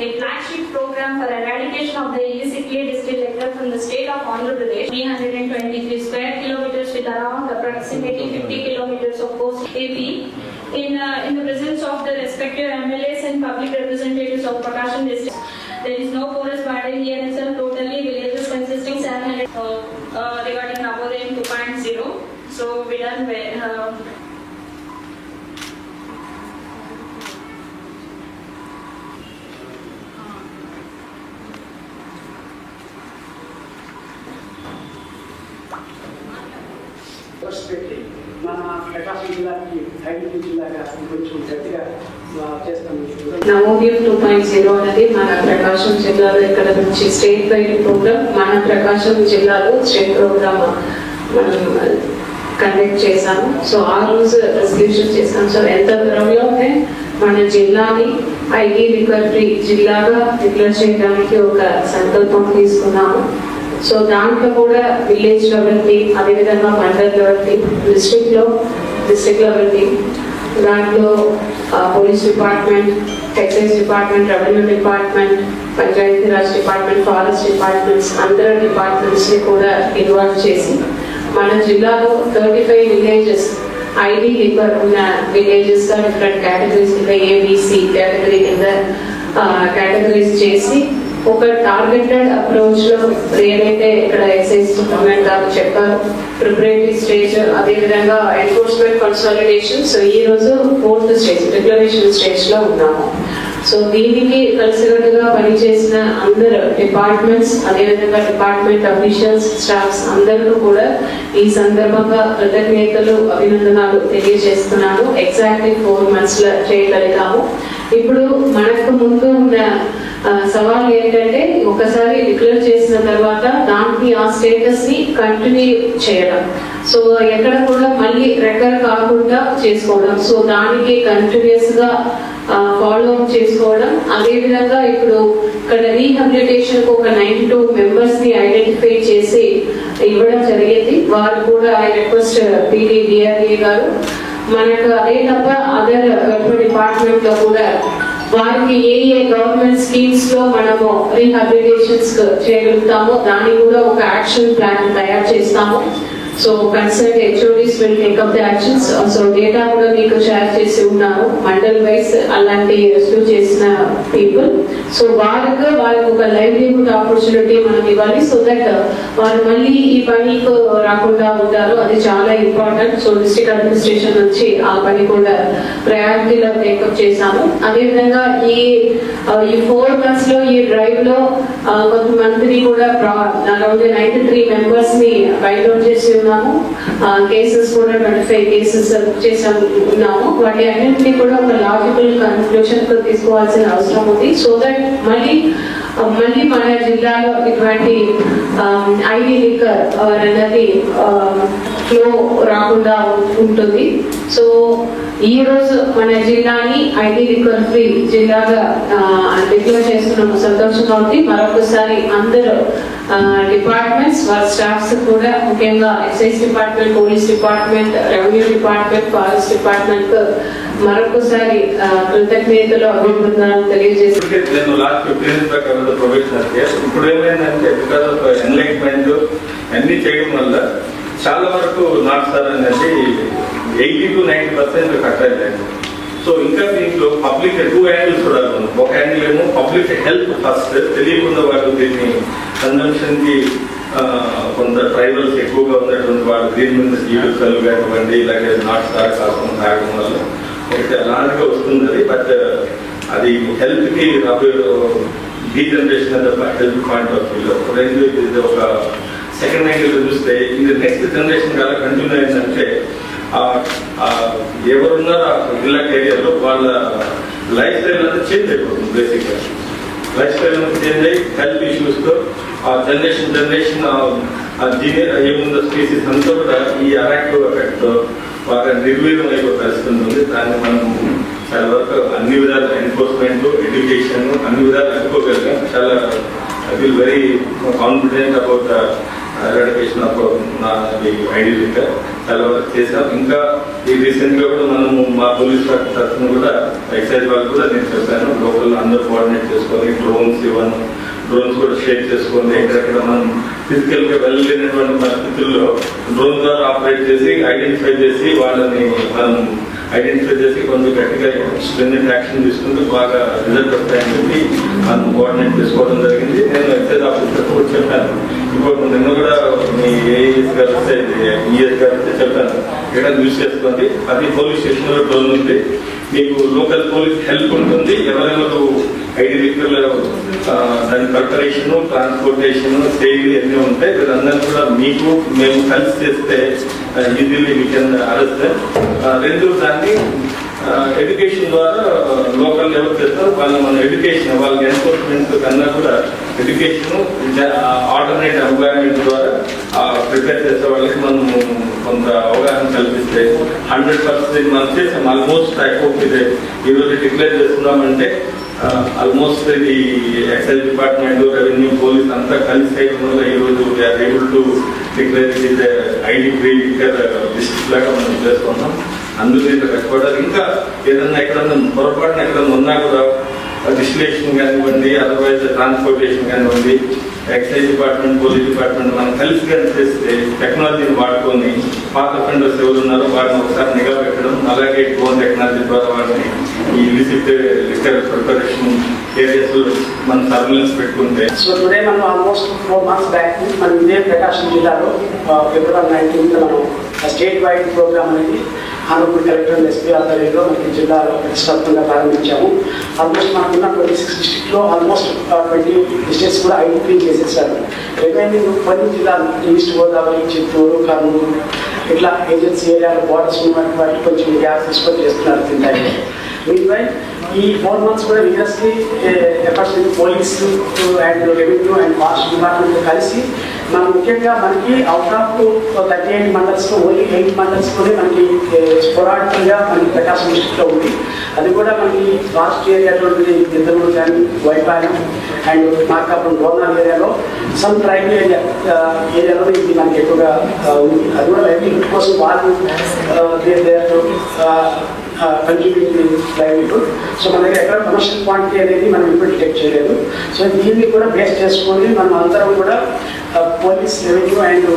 a flagship program for eradication of the illicit clay distilled liquor from the state of Andhra Pradesh. 323 square kilometers with around approximately 50 kilometers of coast AP. In, uh, in the presence of the respective MLAs and public representatives of Prakasham district. There is no forest burden here some totally villages consisting 700 uh, uh, regarding Navodaya 2.0. So we done uh, పెట్టి మన ప్రకాశం జిల్లాకి జిల్లాగా కొంచెం గట్టిగా two point zero అనేది మన ప్రకాశం జిల్లాలో ఇక్కడ నుంచి స్టేట్ వైడ్ ప్రోగ్రామ్ మన ప్రకాశం జిల్లాలో స్టేట్ ప్రోగ్రామ్ మనం కండక్ట్ చేశాము. సో ఆ రోజు రెజల్యూషన్ చేశాం. సో ఎంత దూరంలోనే మన జిల్లాని ఐటీ రికవరీ జిల్లాగా డిక్లేర్ చేయడానికి ఒక సంకల్పం తీసుకున్నాము. సో దాంట్లో కూడా విలేజ్ లెవెల్ టీమ్ అదేవిధంగా మండల్ లెవెల్ టీమ్ డిస్ట్రిక్ట్లో డిస్ట్రిక్ట్ లెవెల్ టీమ్ దాంట్లో police department excise department revenue department Panchayati Raj department forest departments అందరు డిపార్ట్మెంట్స్ని కూడా ఇన్వాల్వ్ చేసి మన జిల్లాలో థర్టీ ఫైవ్ విలేజెస్ ఐడి లిపర్ ఉన్న విలేజెస్గా డిఫరెంట్ కేటగిరీస్ కింద ఏబిసి కేటగిరీ కింద కేటగిరీస్ చేసి ఒక టార్గెటెడ్ అప్రోచ్లో ఏదైతే ఇక్కడ ఎక్సైజ్ డిపార్ట్మెంట్ గారు చెప్పారు ప్రిపరేటరీ స్టేజ్ అదే విధంగా ఎన్ఫోర్స్మెంట్ కన్సాలిడేషన్ సో ఈ రోజు ఫోర్త్ స్టేజ్ డిక్లరేషన్ స్టేజ్లో ఉన్నాము. సో దీనికి కలిసికట్టుగా పనిచేసిన అందరు డిపార్ట్మెంట్స్ అదేవిధంగా డిపార్ట్మెంట్ అఫీషియల్స్ స్టాఫ్స్ అందరూ కూడా ఈ సందర్భంగా కృతజ్ఞతలు అభినందనాలు తెలియజేస్తున్నాను. ఎగ్జాక్ట్లీ ఫోర్ మంత్స్లో చేయగలిగాము. ఇప్పుడు మనకు ముందు ఉన్న సవాల్ ఏంటంటే ఒకసారి డిక్లేర్ చేసిన తర్వాత దానికి ఆ స్టేటస్ని కంటిన్యూ చేయడం. సో ఎక్కడ కూడా మళ్ళీ రెకర్ కాకుండా చేసుకోవడం. సో దానికి కంటిన్యూస్గా ఫాలో అప్ చేసుకోవడం. అదే విధంగా ఇప్పుడు ఇక్కడ రీహాబిలిటేషన్ ఒక నైన్ టూ మెంబర్స్ని ఐడెంటిఫై చేసి ఇవ్వడం జరిగింది. వారు కూడా ఐ రిక్వెస్ట్ పీడీ డిఆర్ఏ గారు. మనకు అదే తప్ప అదర్ గవర్నమెంట్ డిపార్ట్మెంట్లో కూడా వారికి ఏ ఏ గవర్నమెంట్ స్కీమ్స్లో మనము రీహాబిలిటేషన్స్ చేయగలుగుతామో దాన్ని కూడా ఒక యాక్షన్ ప్లాన్ తయారు చేస్తాము. So concern HODs will take up the actions so data కూడా మీకు షేర్ చేసి ఉన్నారు. మండల్ వైస్ అలాంటి రెస్క్యూ చేసిన పీపుల్ సో వారికి వారికి ఒక లైవ్లీహుడ్ ఆపర్చునిటీ మనం ఇవ్వాలి. సో దట్ వారు మళ్ళీ ఈ పనికి రాకుండా ఉంటారు. అది చాలా ఇంపార్టెంట్ సో డిస్ట్రిక్ట్ అడ్మినిస్ట్రేషన్ నుంచి ఆ పని కూడా ప్రయారిటీలో టేకప్ చేశాము. అదేవిధంగా ఈ uh, ఈ ఫోర్ మంత్స్లో ఈ డ్రైవ్లో ఆ, కొంతమందిని కూడా అరౌండ్ నైన్టీ త్రీ మెంబర్స్ని బయట చేసి చేస్తున్నాము. కేసెస్ కూడా ట్వంటీ ఫైవ్ కేసెస్ చేస్తున్నాము వాటి అన్నింటినీ కూడా ఒక లాజికల్ కన్క్లూషన్ తీసుకోవాల్సిన అవసరం ఉంది. సో దట్ మళ్ళీ మళ్ళీ మన జిల్లాలో ఇటువంటి ఐడి లిక్కర్ అనేది ఫ్లో రాకుండా ఉంటుంది. సో ఈ రోజు మన జిల్లాని ఐటీ లిక్కర్ ఫ్రీ జిల్లాగా డిక్లేర్ చేస్తున్నాము సంతోషంగా ఉంది. మరొకసారి అందరూ డిపార్ట్మెంట్స్ వారి స్టాఫ్స్ కూడా ముఖ్యంగా excise department police department revenue department forest department మరొకసారి కృతజ్ఞతలు అభినందనలు తెలియజేసి నేను లాస్ట్ ఫిఫ్టీన్ ప్రొఫెషనల్ ఇప్పుడు ఏమైందంటే బికాస్ ఆఫ్ ఎన్లైట్మెంట్ అన్ని చేయడం వల్ల చాలా వరకు నాట్ సార్ అనేది eighty to ninety percent cut అయిందండి సో ఇంకా దీంట్లో పబ్లిక్ టూ యాంగిల్స్ కూడా ఒక యాంగిల్ ఏమో పబ్లిక్ హెల్త్ ఫస్ట్ తెలియకుండా వాళ్ళు దీన్ని కన్జంప్షన్కి కొంత ట్రైబల్స్ ఎక్కువగా ఉన్నటువంటి వాళ్ళు దీని మీద జీవితాలు కానివ్వండి ఇలాగే నాట్ సార్ కాకుండా తాగడం వల్ల ఒకటి అలాంటిగా వస్తుంది బట్ అది హెల్త్కి degeneration health point of వ్యూలో. రెండు ఇది ఒక సెకండ్ యాంగిల్ చూస్తే ఇది నెక్స్ట్ జనరేషన్ కాల కంటిన్యూ అయిందంటే ఆ ఎవరున్నారో ఆ ఇళ్ళ ఏరియాలో వాళ్ళ లైఫ్ స్టైల్ అంతా చేంజ్ అయిపోతుంది బేసిక్గా లైఫ్ స్టైల్ చేంజ్ అయ్యి హెల్త్ ఇష్యూస్తో ఆ జనరేషన్ జనరేషన్ ఆ జీనియర్ ఏముందో స్పీసీస్ అంతా కూడా ఈ అరాక్టివ్ ఎఫెక్ట్తో బాగా నిర్వీర్యం అయిపోయే పరిస్థితి ఉంటుంది. దాన్ని మనం చాలా వరకు అన్ని విధాల ఎన్ఫోర్స్మెంట్ ఎడ్యుకేషన్ అన్ని విధాలు అనుకోగలిగాం. చాలా I feel very confident about eradication of ID liquor చాలా వరకు చేసాం ఇంకా ఈ రీసెంట్గా కూడా మనము మా పోలీస్ తరఫున కూడా ఎక్సైజ్ వాళ్ళు కూడా నేను చెప్పాను లోకల్ అందరూ కోఆర్డినేట్ చేసుకొని డ్రోన్స్ ఇవ్వను డ్రోన్స్ కూడా షేర్ చేసుకొని ఎక్కడెక్కడ మనం ఫిజికల్గా వెళ్ళలేనటువంటి పరిస్థితుల్లో డ్రోన్ ద్వారా ఆపరేట్ చేసి ఐడెంటిఫై చేసి వాళ్ళని మనం ఐడెంటిఫై చేసి కొంచెం గట్టిగా స్ట్రెంగ్ యాక్షన్ తీసుకుంటూ బాగా రిజల్ట్ వస్తాయని చెప్పి మనం కోఆర్డినేట్ చేసుకోవడం జరిగింది. నేను ఎక్సైజ్ ఆఫీసర్ కూడా చెప్పాను. ఇప్పుడు నిన్న కూడా మీ ఏఎస్ గారు వస్తే ఈఎస్ గారు వస్తే చెప్పాను. ఇక్కడ యూజ్ చేసుకోండి. అది పోలీస్ స్టేషన్లో ఉంది. మీకు లోకల్ పోలీస్ హెల్ప్ ఉంటుంది. ఎవరెవరు ఐడి లిక్కర్లు దాని ప్రిపరేషన్ ట్రాన్స్పోర్టేషన్ సేవింగ్ అన్నీ ఉంటాయి. వీరందరూ కూడా మీకు మేము కలిసి చేస్తే ఈజీలీ వీ కెన్ అరెస్ట్ రెండు దాన్ని ఎడ్యుకేషన్ ద్వారా లోకల్ లెవెల్ చేస్తారు. వాళ్ళ మన ఎడ్యుకేషన్ వాళ్ళకి ఎన్ఫోర్స్మెంట్ కన్నా కూడా ఎడ్యుకేషన్ ఆల్టర్నేట్ ఎంప్లాయ్మెంట్ ద్వారా ప్రిపేర్ చేసే వాళ్ళకి మనం కొంత అవగాహన కల్పిస్తే హండ్రెడ్ పర్సెంట్ మనం చేసాం ఆల్మోస్ట్ ఐకోప్ ఇది ఈరోజు డిక్లేర్ చేస్తున్నామంటే ఆల్మోస్ట్ ఇది ఎక్సైజ్ డిపార్ట్మెంట్ రెవెన్యూ పోలీస్ అంతా కలిసి చేయడం వల్ల ఈరోజు ఏబుల్ టు డిక్లేర్ చేసే ఐడి ఫ్రీ డిస్ట్రిక్ట్ లాగా మనం చేసుకున్నాం అందులో ఇంత కష్టపడాలి ఇంకా ఏదన్నా ఎక్కడన్నా పొరపాటున ఎక్కడన్నా ఉన్నా కూడా డిస్టిలేషన్ కానివ్వండి అదర్వైజ్ ట్రాన్స్పోర్టేషన్ కానివ్వండి ఎక్సైజ్ డిపార్ట్మెంట్ పోలీస్ డిపార్ట్మెంట్ మనం కలిసి చేస్తే టెక్నాలజీని వాడుకొని పాత ఫెండర్స్ ఎవరు ఉన్నారో వారిని ఒకసారి నిఘా పెట్టడం అలాగే డ్రోన్ టెక్నాలజీ ద్వారా వారిని ఈ లిసిట్ లిక్కర్ ప్రిపరేషన్ ఏరియాస్ మనం సర్వేలెన్స్ పెట్టుకుంటే. సో టుడే మనం ఆల్మోస్ట్ ఫోర్ మంత్స్ బ్యాక్ మనం ఇదే ప్రకాశం జిల్లాలో uh, ఫిబ్రవరి నైన్టీన్త్ మనం స్టేట్ వైడ్ ప్రోగ్రామ్ అనేది ఆంధ్రప్రదేశ్ కలెక్టర్ ఎస్పీ ఆధ్వర్యంలో మనకి జిల్లాలో ప్రతిష్టాత్మకంగా ప్రారంభించాము. ఆల్మోస్ట్ మనకున్న ట్వంటీ సిక్స్ డిస్టిక్లో ఆల్మోస్ట్ ట్వంటీ డిస్ట్రిక్ట్స్ కూడా ఐడెంటిఫై చేసేసారు. రిమైనింగ్ కొన్ని జిల్లాలు ఈస్ట్ గోదావరి చిత్తూరు కర్నూలు ఇట్లా ఏజెన్సీ ఏరియాలో బోర్డర్స్ ఉన్నటువంటి వాటికి కొంచెం గ్యాప్ తీసుకొని చేస్తున్నారు తింటాయి మీన్వైల్ ఈ ఫోర్ మంత్స్ కూడా Vijayasri efforts police and revenue and forest department కలిసి మనం ముఖ్యంగా మనకి out of thirty eight mandals only eight మండల్స్లోనే మనకి స్పొరాటిక్గా మనకి ప్రకాశం డిస్ట్రిక్ట్లో ఉంది. అది కూడా మనకి లాస్ట్ ఏరియా అటువంటిది గిద్దలూరు కానీ వైపాయం అండ్ మార్కాపురం గోర్నల్ ఏరియాలో సమ్ ట్రైబల్ ఏరియా ఏరియాలో ఇది మనకి ఎక్కువగా ఉంది. అది కూడా లైవ్లీహుడ్ కోసం వాళ్ళు కంట్రిబ్యూట్ లైవ్లీహుడ్. సో మన దగ్గర ఎక్కడ కమర్షియల్ క్వాంటిటీ అనేది మనం ఇప్పుడు డిటెక్ట్ చేయలేదు. సో దీన్ని కూడా బేస్ చేసుకొని మనం అందరం కూడా police revenue and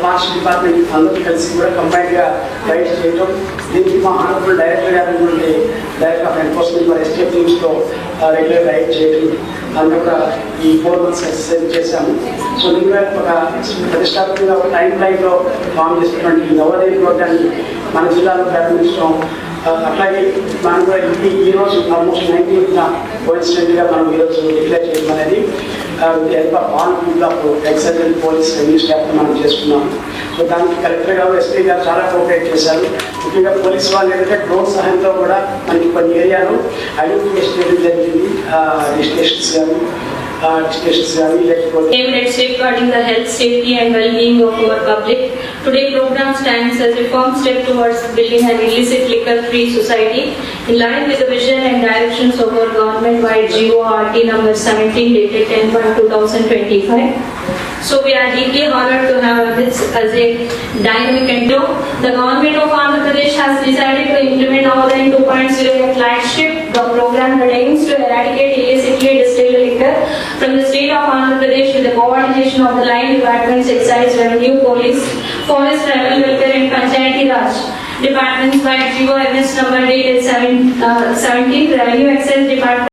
forest department అందరూ కలిసి కూడా కంబైన్గా రైడ్ చేయడం దీనికి మా ఆనరబుల్ డైరెక్టర్ గారు ఉన్నటువంటి డైరెక్టర్ ఆఫ్ ఎన్ఫోర్స్మెంట్ మరి ఎస్టేట్ టీమ్స్తో రెగ్యులర్ రైడ్ చేయడం అందులో కూడా ఈ ఫోర్ మంత్స్ ఎక్సర్సైజ్ చేశాము. సో దీనివల్ల ఒక ప్రతిష్టాత్మకంగా ఒక టైం లైన్లో ఫామ్ చేసినటువంటి ఈ నవోదయ ప్రోగ్రాన్ని మన జిల్లాలో ప్రారంభించడం ఆ, అట్లాగే మనం కూడా ఈ ఈ రోజు ఆల్మోస్ట్ నైన్టీన్త్ కోయిన్సిడెంట్గా మనం ఈరోజు డిక్లేర్ చేయడం అనేది help of excise police revenue staff మనం చేసుకున్నాం సో దానికి కలెక్టర్ గారు ఎస్పీ గారు చాలా కోఆపరేట్ చేశారు. ముఖ్యంగా పోలీస్ వాళ్ళు ఏంటంటే డ్రోన్ సహాయంతో కూడా మనకి కొన్ని ఏరియాలు ఐడెంటిఫికేషన్ చేయడం జరిగింది. రిజిస్ట్రేషన్స్ కానీ రిజిస్ట్రేషన్స్ కానీ లేకపోతే aimed at safeguarding the health, safety and well-being of our public. Today program stands as a firm step towards building an illicit liquor-free society. In line with the vision and directions of our government by GORT number 17 dated 10/1/2025. So we are deeply honored to have this as a dynamic new. The government of Andhra Pradesh has decided to implement Navodaya 2.0 flagship the program that aims to eradicate illicitly distilled liquor from the state of Andhra Pradesh with the coordination of the line departments, excise, revenue, police, forest, tribal welfare and Panchayati Raj departments by GO MS number 8 is uh, 17, Revenue Excel Department.